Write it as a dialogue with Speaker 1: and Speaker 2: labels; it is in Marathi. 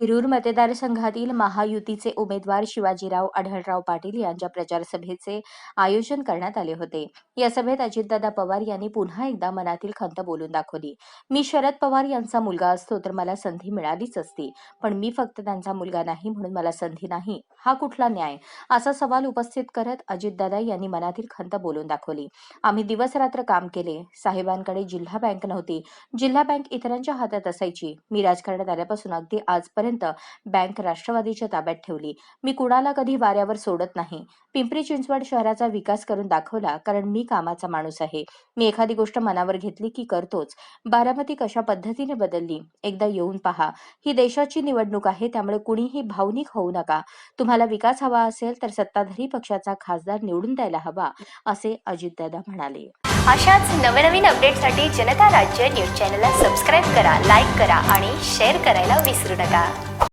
Speaker 1: शिरूर मतदारसंघातील महायुतीचे उमेदवार शिवाजीराव आढळराव पाटील यांच्या प्रचारसभेचे आयोजन करण्यात आले होते. या सभेत अजितदादा पवार यांनी पुन्हा एकदा मनातील खंत बोलून दाखवली. मी शरद पवार यांचा मुलगा असतो तर मला संधी मिळालीच असती. पण मी फक्त त्यांचा मुलगा नाही म्हणून मला संधी नाही. हा कुठला न्याय? असा सवाल उपस्थित करत अजितदादा यांनी मनातील खंत बोलून दाखवली. आम्ही दिवस रात्र काम केले. साहेबांकडे जिल्हा बँक नव्हती. जिल्हा बँक इतरांच्या हातात असायची. मी राजकारणात आल्यापासून अगदी आजपर्यंत बँक राष्ट्रवादीच्या ताब्यात ठेवली. मी कुणाला कधी वाऱ्यावर सोडत नाही. पिंपरी चिंचवड शहराचा विकास करून दाखवला कारण मी कामाचा माणूस आहे. मी एखादी गोष्ट मनावर घेतली की करतोच. बारामती कशा पद्धतीने बदलली? एकदा येऊन पहा. ही देशाची निवडणूक आहे त्यामुळे कुणीही भावनिक होऊ नका. तुम्हाला विकास हवा असेल तर सत्ताधारी पक्षाचा खासदार निवडून द्यायला हवा असे अजितदादा म्हणाले.
Speaker 2: अशाच नवनवीन अपडेटसाठी जनता राज्य न्यूज चॅनलला सबस्क्राईब करा लाईक करा आणि शेअर करायला विसरू नका.